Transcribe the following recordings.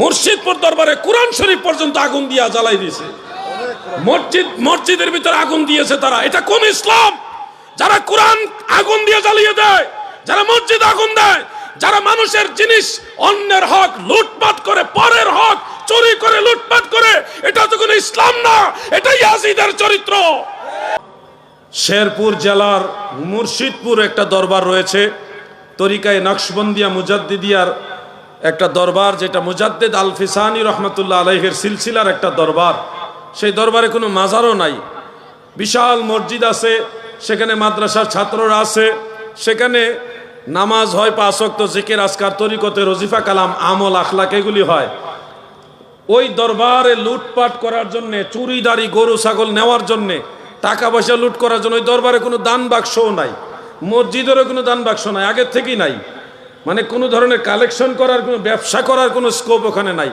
মুর্শিদপুর দরবারে কোরআন শরীফ পর্যন্ত আগুন দিয়া জ্বালাই দিয়েছে। মসজিদ, মসজিদের ভিতরে আগুন দিয়েছে তারা। এটা কোন ইসলাম? যারা কোরআন আগুন দিয়ে জ্বালিয়ে দেয়, যারা মসজিদ আগুন দেয়, যারা মানুষের জিনিস, অন্যের হক, লুটপাট করে, পরের হক, চুরি করে, লুটপাট করে, এটা তো কোনো ইসলাম না, এটাই ইয়াজিদের চরিত্র। শেরপুর জেলার মুর্শিদপুর একটা দরবার রয়েছে, তরিকায় নকশবন্দিয়া মুজাদ্দিদিয়ার একটা দরবার যেটা মুজাদ্দিদ আল ফিসানি রহমতুল্লাহ আলহের সিলসিলার একটা দরবার। সেই দরবারে কোনো মাজারও নাই। বিশাল মসজিদ আছে, সেখানে মাদ্রাসার ছাত্ররা আছে, সেখানে নামাজ হয় পাঁচক্ত জিকের আসকার তরিকতে রজিফা কালাম, আমল, আখলাক এগুলি হয়। ওই দরবারে লুটপাট করার জন্যে, চুরিদারি, গরু, ছাগল নেওয়ার জন্যে, টাকা পয়সা লুট করার জন্য ওই দরবারে কোনো দান বাক্সও নাই। মসজিদেরও কোনো দান বাক্স নাই, আগের থেকেই নাই। মানে কোনো ধরনের কালেকশন করার কোনো, ব্যবসা করার কোনো স্কোপ ওখানে নাই।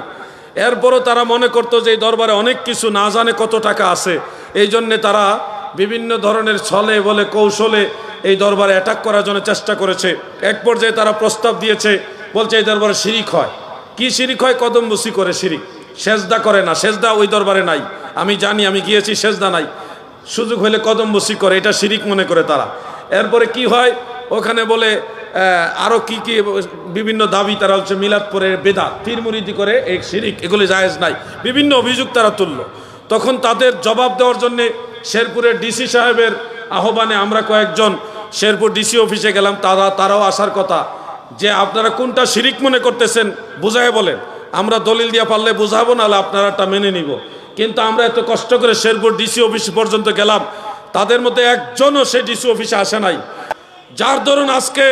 এরপরও তারা মনে করতো যে এই দরবারে অনেক কিছু না জানে কত টাকা আছে। এই জন্যে তারা বিভিন্ন ধরনের ছলে বলে কৌশলে এই দরবারে অ্যাটাক করার জন্য চেষ্টা করেছে। এক পর্যায়ে তারা প্রস্তাব দিয়েছে, বলছে এই দরবারে শিরিক হয়। কি শিরিক হয়? কদম বসি করে শিরিক। সেজদা করে না, সেজদা ওই দরবারে নাই। আমি জানি, আমি গিয়েছি, সেজদা নাই। সুযোগ হলে কদম বসি করে, এটা শিরিক মনে করে তারা। এরপরে কি হয়? ওখানে বলে আরও কি কি বিভিন্ন দাবি তারা হচ্ছে মিলাদপুরে বেদাত, তীরমুরিদি করে এই শিরিক, এগুলি জায়েজ নাই। বিভিন্ন অভিযোগ তারা তুলল। তখন তাদের জবাব দেওয়ার জন্যে শেরপুরের ডিসি সাহেবের আহ্বানে আমরা কয়েকজন শেরপুর ডিসি অফিসে গেলাম, তারা, তারাও আসার কথা। যে আপনারা কোনটা শিরিক মনে করতেছেন, বুঝায় বলেন। আমরা দলিল দিয়ে পারলে বুঝাবো, নাহলে আপনারাটা মেনে নিব। কিন্তু আমরা এত কষ্ট করে শেরপুর ডিসি অফিস পর্যন্ত গেলাম, তাদের মধ্যে একজনও সেই ডিসি অফিসে আসে নাই। যার দরুন আজকে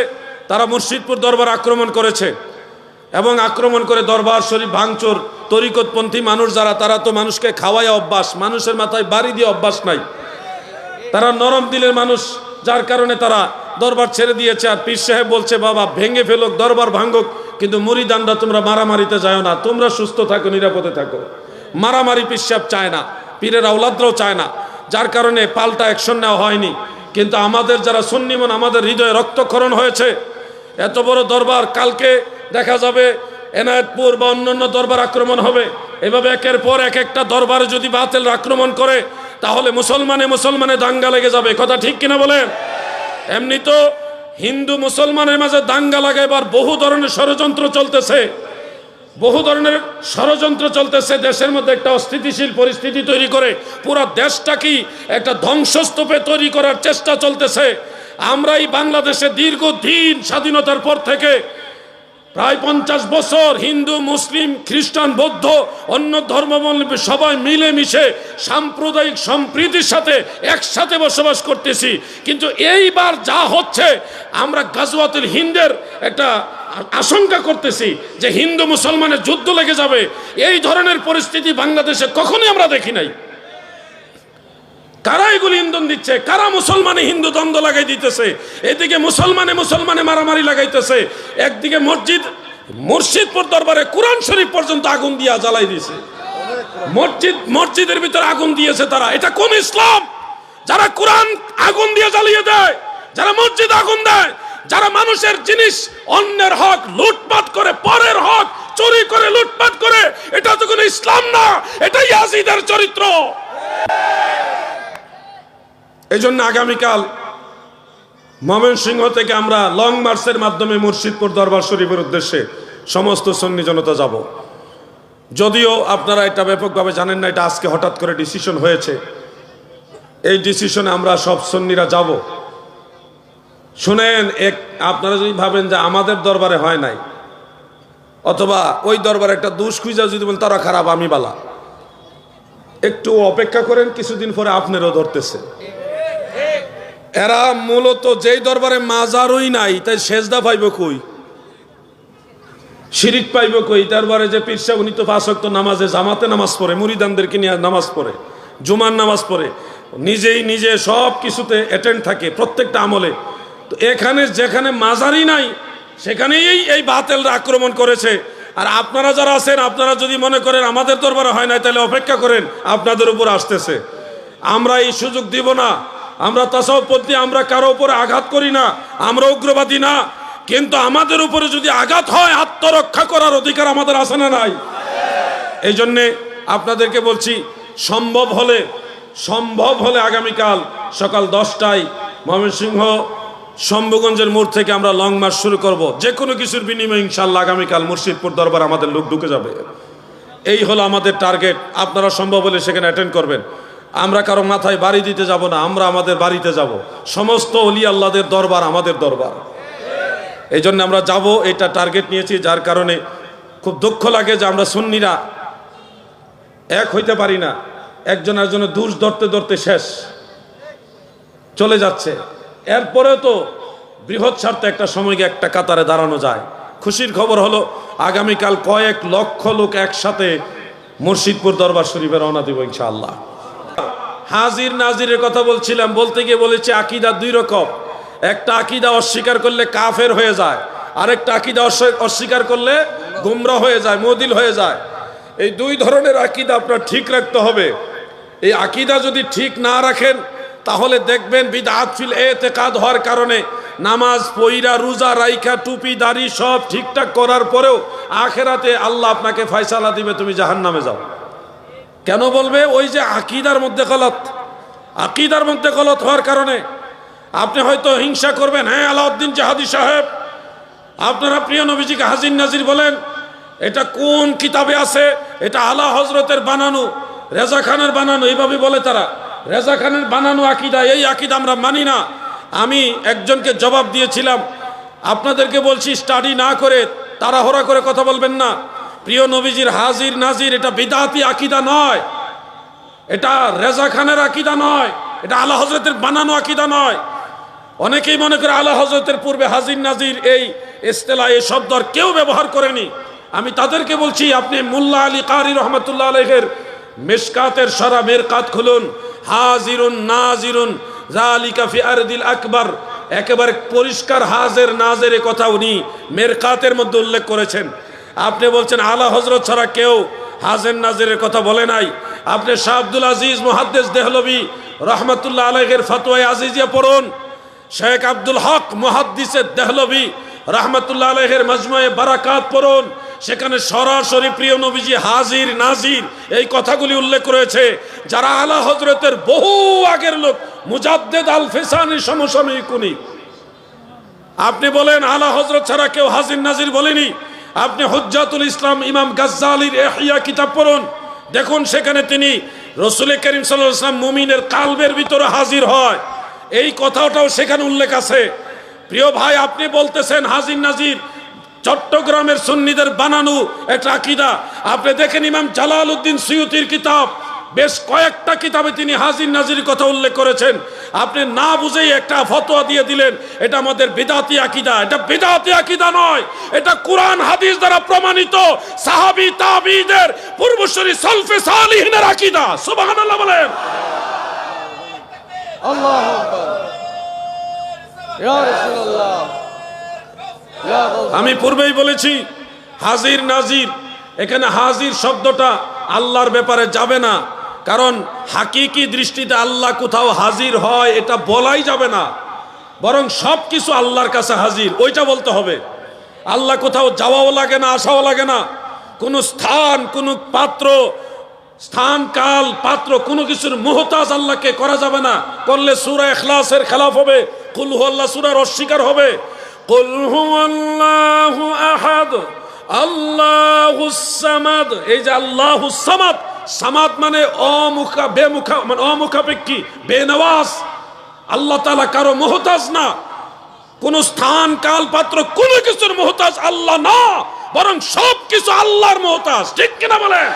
তারা মুর্শিদপুর দরবার আক্রমণ করেছে এবং আক্রমণ করে দরবার শরীফ ভাঙচুর, তরিকতপন্থী মানুষ যারা, তারা তো মানুষকে খাওয়ায় অভ্যাস, মানুষের মাথায় বাড়ি দিয়ে অভ্যাস নাই। তারা নরম দিলের মানুষ, যার কারণে তারা দরবার ছেড়ে দিয়েছে। আর পীর সাহেব বলছে, বাবা, ভেঙে ফেলুক, দরবার ভাঙুক, কিন্তু মুড়িদানরা তোমরা মারামারিতে যায় না। তোমরা সুস্থ থাকো, নিরাপদে থাকো। মারামারি পীর সাহেব চায় না, পীরের আউলাদরাও চায় না, যার কারণে পাল্টা অ্যাকশন নেওয়া হয়নি। কিন্তু আমাদের যারা সুন্নিমন আমাদের হৃদয়ে রক্তক্ষরণ হয়েছে। এত বড় দরবার কালকে দেখা যাবে এনায়তপুর বা অন্যান্য দরবার আক্রমণ হবে। এভাবে একের পর এক একটা দরবারে যদি বাতিল আক্রমণ করে, তাহলে মুসলমানে মুসলমানে দাঙ্গা লেগে যাবে। কথা ঠিক কিনা বলেন? এমনি তো হিন্দু মুসলমানের মাঝে দাঙ্গা লাগাইবার বহু ধরনের ষড়যন্ত্র চলতেছে। বহু ধরনের ষড়যন্ত্র চলতেছে। দেশের মধ্যে একটা অস্থিতিশীল পরিস্থিতি তৈরি করে, পুরো দেশটা কি একটা ধ্বংসস্তূপে তৈরি করার চেষ্টা চলতেছে। আমরা এই বাংলাদেশে দীর্ঘদিন স্বাধীনতার পর থেকে প্রায় পঞ্চাশ বছর হিন্দু, মুসলিম, খ্রিস্টান, বৌদ্ধ, অন্য ধর্মাবলম্বী সবাই মিলেমিশে সাম্প্রদায়িক সম্প্রীতির সাথে একসাথে বসবাস করতেছি। কিন্তু এইবার যা হচ্ছে, আমরা গাজওয়াতুল হিন্দের একটা আশঙ্কা করতেছি যে হিন্দু মুসলমানের যুদ্ধ লেগে যাবে। এই ধরনের পরিস্থিতি বাংলাদেশে কখনোই আমরা দেখি নাই। কারা এগুলি ইন্ধন দিচ্ছে? কারা মুসলমানে হিন্দু দ্বন্দ্ব লাগাই দিতেছে? এদিকে মুসলমানে মুসলমানে মারামারি লাগাইতেছে। একদিকে মসজিদ, মুর্শিদপুর দরবারে কোরআন শরীফ পর্যন্ত আগুন দিয়া জ্বালাই দিয়েছে মসজিদ, মসজিদের ভিতরে আগুন দিয়েছে তারা। এটা কোন ইসলাম? যারা কোরআন আগুন দিয়ে জ্বালিয়ে দেয়, যারা মসজিদ আগুন দেয়, যারা মানুষের জিনিস, অন্যের হক, লুটপাট করে, পরের হক, চুরি করে, লুটপাট করে, এটা তো কোনো ইসলাম না। এটাই ইয়াজিদের চরিত্র। এই জন্য আগামীকাল ময়মনসিংহ থেকে আমরা লং মার্চের মাধ্যমে মুর্শিদপুর দরবার শরীফের উদ্দেশ্যে সমস্ত সন্নি জনতা যাব। যদিও আপনারা এটা ব্যাপকভাবে জানেন না, এটা আজকে হঠাৎ করে ডিসিশন হয়েছে। এই ডিসিশনে আমরা সব সন্নিরা যাব। শুনেন, এক আপনারা যদি ভাবেন যে আমাদের দরবারে হয় নাই, অথবা ওই দরবারে একটা দুষ যদি বলেন, তারা খারাপ, আমি বালা। একটু অপেক্ষা করেন, কিছুদিন পরে আপনারও ধরতেছে। এরা মূলত যেই দরবারে মাজারই নাই, তাই সেজদা পাইব কই? শিরিক পাইব কই? দরবারে যে পীরসা উনি তো নামাজে, জামাতে নামাজ পড়ে, মুরিদানদেরকে নিয়ে নামাজ পড়ে, জুমার নামাজ পড়ে, নিজেই নিজে সব কিছুতে অ্যাটেন্ড থাকে প্রত্যেকটা আমলে। তো এখানে যেখানে মাজারই নাই, সেখানেই এই বাতেলরা আক্রমণ করেছে। আর আপনারা যারা আছেন, আপনারা যদি মনে করেন আমাদের দরবারে হয় না তাহলে অপেক্ষা করেন, আপনাদের উপর আসতেছে। আমরা এই সুযোগ দিব না। আমরা তাসাউপন্থী আমরা কারও উপরে আঘাত করি না, আমরা উগ্রবাদী না। কিন্তু আমাদের উপরে যদি আঘাত হয়, আত্মরক্ষা করার অধিকার আমাদের আছে না নাই? এই জন্যে আপনাদেরকে বলছি, সম্ভব হলে সম্ভব হলে আগামীকাল সকাল দশটায় ময়মনসিংহ শম্ভুগঞ্জের মোড় থেকে আমরা লং মার্চ শুরু করব। যে কোনো কিছুর বিনিময়ে ইনশাল্লাহ আগামীকাল মুর্শিদপুর দরবার আমাদের লোক ঢুকে যাবে। এই হলো আমাদের টার্গেট। আপনারা সম্ভব হলে সেখানে অ্যাটেন্ড করবেন। আমরা কারও মাথায় বাড়ি দিতে যাব না, আমরা আমাদের বাড়িতে যাব। সমস্ত অলি আল্লাদের দরবার আমাদের দরবার। এই জন্য আমরা যাব, এটা টার্গেট নিয়েছি, যার কারণে খুব দুঃখ লাগে যে আমরা সুন্নিরা এক হইতে পারি না। একজন একজনের দুষ ধরতে ধরতে শেষ। চলে যাচ্ছে। এরপরেও তো বৃহৎ স্বার্থে একটা সময়কে একটা কাতারে দাঁড়ানো যায়। খুশির খবর হলো, আগামীকাল কয়েক লক্ষ লোক একসাথে মুর্শিদপুর দরবার শরীফে রওনা দিব ইনশাআল্লাহ। হাজির নাজিরের কথা বলছিলাম, বলতে গিয়ে বলেছি আকিদা দুই রকম। একটা আকিদা অস্বীকার করলে কাফের হয়ে যায়, আরেকটা আকিদা অস্বী- অস্বীকার করলে গুমরা হয়ে যায়, মদিল হয়ে যায়। এই দুই ধরনের আকিদা আপনার ঠিক রাখতে হবে। এই আকিদা যদি ঠিক না রাখেন, তাহলে দেখবেন বিদআত ফিল এতেকাদ হওয়ার কারণে নামাজ পইরা, রোজা রাইখা, টুপি, দাড়ি সব ঠিকঠাক করার পরেও আখেরাতে আল্লাহ আপনাকে ফয়সালা দিবে, তুমি জাহান্নামে যাও। কেন বলবে? ওই যে আকিদার মধ্যে গলত। আকিদার মধ্যে গলত হওয়ার কারণে আপনি হয়তো হিংসা করবেন। হ্যাঁ আলাউদ্দিন জাহাদি সাহেব, আপনারা প্রিয় নবীজিকে হাজির নাজির বলেন, এটা কোন কিতাবে আছে? এটা আলা হজরতের বানানো রেজা খানের বানানো, এইভাবে বলে তারা। রেজা খানের বানানো আকিদা, এই আকিদা আমরা মানি না। আমি একজনকে জবাব দিয়েছিলাম। আপনাদেরকে বলছি স্টাডি না করে তারা তাড়াহড়া করে কথা বলবেন না। প্রিয় নবীজির হাজির নাজির, এটা বিদাতি আকিদা নয়। এটা রেজা খানের আকিদা নয়। এটা আলা হজরতের বানানো আকিদা নয়। অনেকেই মনে করে আলা হজরতের পূর্বে হাজির নাজির এই ইস্তেলা এই শব্দ আর কেউ ব্যবহার করেনি। আমি তাদেরকে বলছি, আপনি মুল্লা আলী কারি রহমতুল্লাহ আলহের মেশকাতের সারা মেরকাত খুলুন। হাজিরুন নাজিরুন জালিকা একেবারে পরিষ্কার হাজের নাজের কথা উনি মেরকাতের মধ্যে উল্লেখ করেছেন। আপনি বলছেন, আলা হজরত ছাড়া কেউ হাজেন নাজিরের কথা বলে নাই। আপনি শাহ আব্দুল আজিজ মুহাদ্দেস দেহলবি রহমতুল্লাহ আলহের ফতোয়ায় আজিজিয়া পড়ুন। শেখ আব্দুল হক মুহাদ্দিসের দেহলবি রহমতুল্লাহ আলহের মজমুয়ে বারাকাত পড়ুন। সেখানে সরাসরি প্রিয় নবীজি হাজির, নাজির এই কথাগুলি উল্লেখ করেছে যারা আলা হজরতের বহু আগের লোক, মুজাদ্দেদ আল ফেসানি সমসাময়িক উনি। আপনি বলেন, আলা হজরত ছাড়া কেউ হাজির, নাজির বলেনি? আপনি হজ্জাতুল ইসলাম, ইমাম গাজ্জালির এহিয়া কিতাব পড়ুন। দেখুন সেখানে তিনি রসুল করিম সাল্লাহ ইসলাম মুমিনের কালবের ভিতরে হাজির হয়। এই কথাটাও সেখানে উল্লেখ আছে। প্রিয় ভাই, আপনি বলতেছেন হাজির নাজির, চট্টগ্রামের সুন্নিদের বানানো একটা আকিদা। আপনি দেখেন ইমাম জালাল উদ্দিন সৈয়তির কিতাব বেশ কয়েকটা কিতাবে তিনি হাজির নাজির কথা উল্লেখ করেছেন। আপনি না বুঝেই একটা ফতোয়া দিয়ে দিলেন এটা আমাদের বেদাতি আকিদা। এটা বেদাতি আকিদা নয় এটা কোরআন হাদিস দ্বারা প্রমাণিত সাহাবি তাবিদের পূর্বশ্বরী সালফে সালিহিনের আকিদা। সুবহানাল্লাহ বলেন। আল্লাহ আমি পূর্বেই বলেছি হাজির নাজির এখানে হাজির শব্দটা আল্লাহর ব্যাপারে যাবে না। কারণ হাকিকি দৃষ্টিতে আল্লাহ কোথাও হাজির হয়, এটা বলাই যাবে না। বরং সব কিছু আল্লাহর কাছে হাজির, ওইটা বলতে হবে। আল্লাহ কোথাও যাওয়াও লাগে না, আসাও লাগে না। কোনো স্থান, কোনো পাত্র, স্থান, কাল, পাত্র, কোনো কিছুর মোহতাজ আল্লাহকে করা যাবে না। করলে সুরা এখলাসের খেলাফ হবে, কুল হু আল্লাহ সুরার অস্বীকার হবে। কুল হু আল্লাহু আহাদ, আল্লাহু এই যে আল্লাহু সামাদ সামাদ মানে অমুখা, বেমুখা মানে অমুখাপেক্ষী বেনওয়াজ আল্লাহ তালা কারও মোহতাজ না। কোন স্থান কাল পাত্র কোনো কিছুর মোহতাজ আল্লাহ না, বরং সব কিছু আল্লাহর মোহতাজ। ঠিক কিনা বলেন?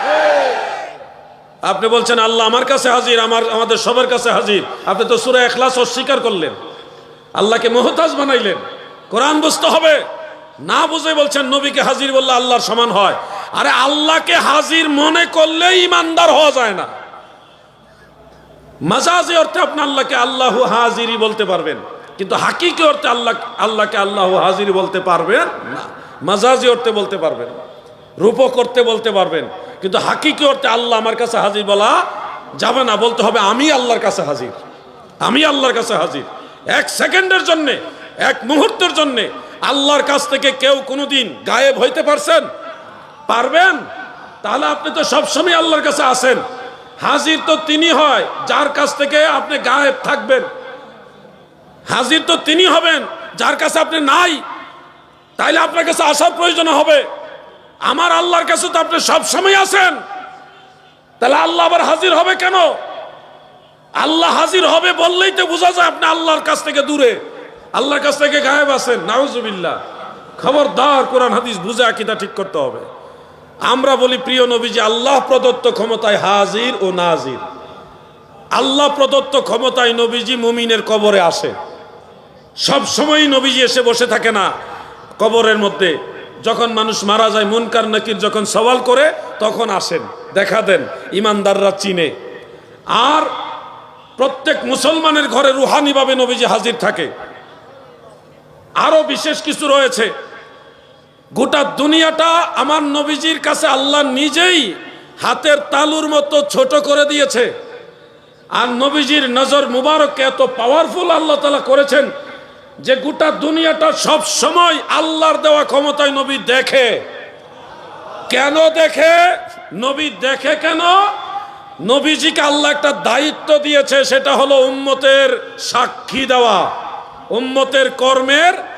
আপনি বলছেন, আল্লাহ আমার কাছে হাজির, আমার, আমাদের সবার কাছে হাজির। আপনি তো সুরা এখলাস অস্বীকার করলেন। আল্লাহকে মোহতাজ বানাইলেন। কোরআন বুঝতে হবে। না বুঝে বলছেন, নবীকে হাজির বললে আল্লাহর সমান হয়। আরে আল্লাহকে হাজির মনে করলে ইমানদার হওয়া যায় না। মাজাজি অর্থে আপনি আল্লাহকে আল্লাহ হাজিরি বলতে পারবেন, কিন্তু হাকিকি অর্থে আল্লাহ আল্লাহকে আল্লাহ হাজিরি বলতে পারবেন না। মাজাজি অর্থে বলতে পারবেন, রূপক করতে বলতে পারবেন, কিন্তু হাকিকি অর্থে আল্লাহ আমার কাছে হাজির বলা যাবে না, বলতে হবে আমি আল্লাহর কাছে হাজির। আমি আল্লাহর কাছে হাজির। এক সেকেন্ডের জন্যে, এক মুহূর্তের জন্যে আল্লাহর কাছ থেকে কেউ কোনোদিন গায়েব হইতে পারছেন? পারবেন? তাহলে আপনি তো সবসময় আল্লাহর কাছে আসেন হাজির তো তিনি হয়, যার কাছ থেকে আপনি গায়েব থাকবেন। হাজির তো তিনি হবেন, যার কাছে আপনি নাই। তাইলে আপনার কাছে আসার প্রয়োজন হবে। আমার আল্লাহর কাছে তো আপনি সবসময় আসেন তাহলে আল্লাহ আবার হাজির হবে কেন? আল্লাহ হাজির হবে বললেই তো বোঝা যায় আপনি আল্লাহর কাছ থেকে দূরে। আল্লাহর কাছ থেকে গায়েব আছেন, নাউজুবিল্লাহ। খবরদার কোরআন হাদিস বুঝে আকিদা ঠিক করতে হবে। আমরা বলি প্রিয় নবীজি, আল্লাহ প্রদত্ত ক্ষমতায় হাজির ও নাজির। আল্লাহ প্রদত্ত ক্ষমতায় নবীজি মুমিনের কবরে আসে। সব সময় নবীজি এসে বসে থাকে না কবরের মধ্যে। যখন মানুষ মারা যায়, মুনকার নাকির যখন সওয়াল করে, তখন আসেন। দেখা দেন, ইমানদাররা চিনে। আর প্রত্যেক মুসলমানের ঘরে রুহানিভাবে নবীজি হাজির থাকে। আরও বিশেষ কিছু রয়েছে। গোটা দুনিয়াটা আমার নবীজির কাছে আল্লাহ নিজেই হাতের তালুর মতো ছোট করে দিয়েছে। আর নবীজির নজর মুবারককে এত পাওয়ারফুল আল্লাহ তালা করেছেন যে গোটা দুনিয়াটা সব সময় আল্লাহর দেওয়া ক্ষমতায় নবী দেখে। কেন দেখে? নবী দেখে কেন? নবীজিকে আল্লাহ একটা দায়িত্ব দিয়েছে, সেটা হলো উম্মতের সাক্ষী দেওয়া, উম্মতের কর্মের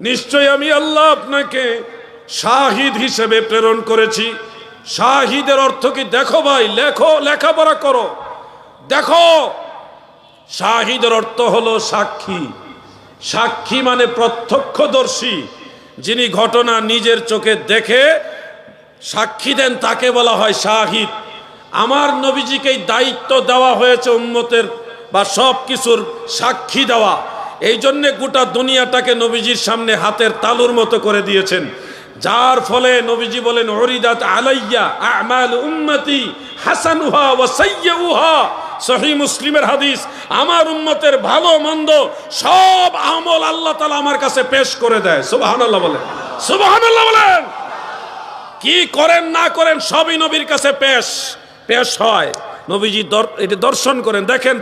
নিশ্চয় আমি আল্লাহ আপনাকে শাহিদ হিসেবে প্রেরণ করেছি। শাহিদের অর্থ কি? দেখো ভাই, লেখো, লেখাপড়া করো। দেখো, শাহিদের অর্থ হলো সাক্ষী। সাক্ষী মানে প্রত্যক্ষদর্শী, যিনি ঘটনা নিজের চোখে দেখে সাক্ষী দেন, তাকে বলা হয় শাহিদ। আমার নবীজিকে দায়িত্ব দেওয়া হয়েছে উম্মতের বা সব কিছুর সাক্ষী দেওয়া। এই জন্যে গোটা দুনিয়াটাকে নবীজির সামনে হাতের তালুর মতো করে দিয়েছেন। যার ফলে নবীজি বলেন হরিদাত আলাইয়া আমাল উম্মতি হাসানুহা ওয়া সাইয়্যুহা সহি মুসলিমের হাদিস, আমার উম্মতের ভালো মন্দ সব আমল আল্লাহ তালা আমার কাছে পেশ করে দেয়। সুবহানাল্লাহ বলেন। সুবহানাল্লাহ বলেন। কি করেন, না করেন, সবই নবীর কাছে পেশ পেশ হয়। নবীজি এটি দর্শন করেন, দেখেন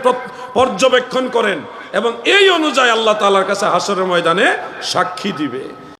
পর্যবেক্ষণ করেন। এবং এই অনুযায়ী আল্লাহ তালার কাছে হাসরের ময়দানে সাক্ষী দিবে।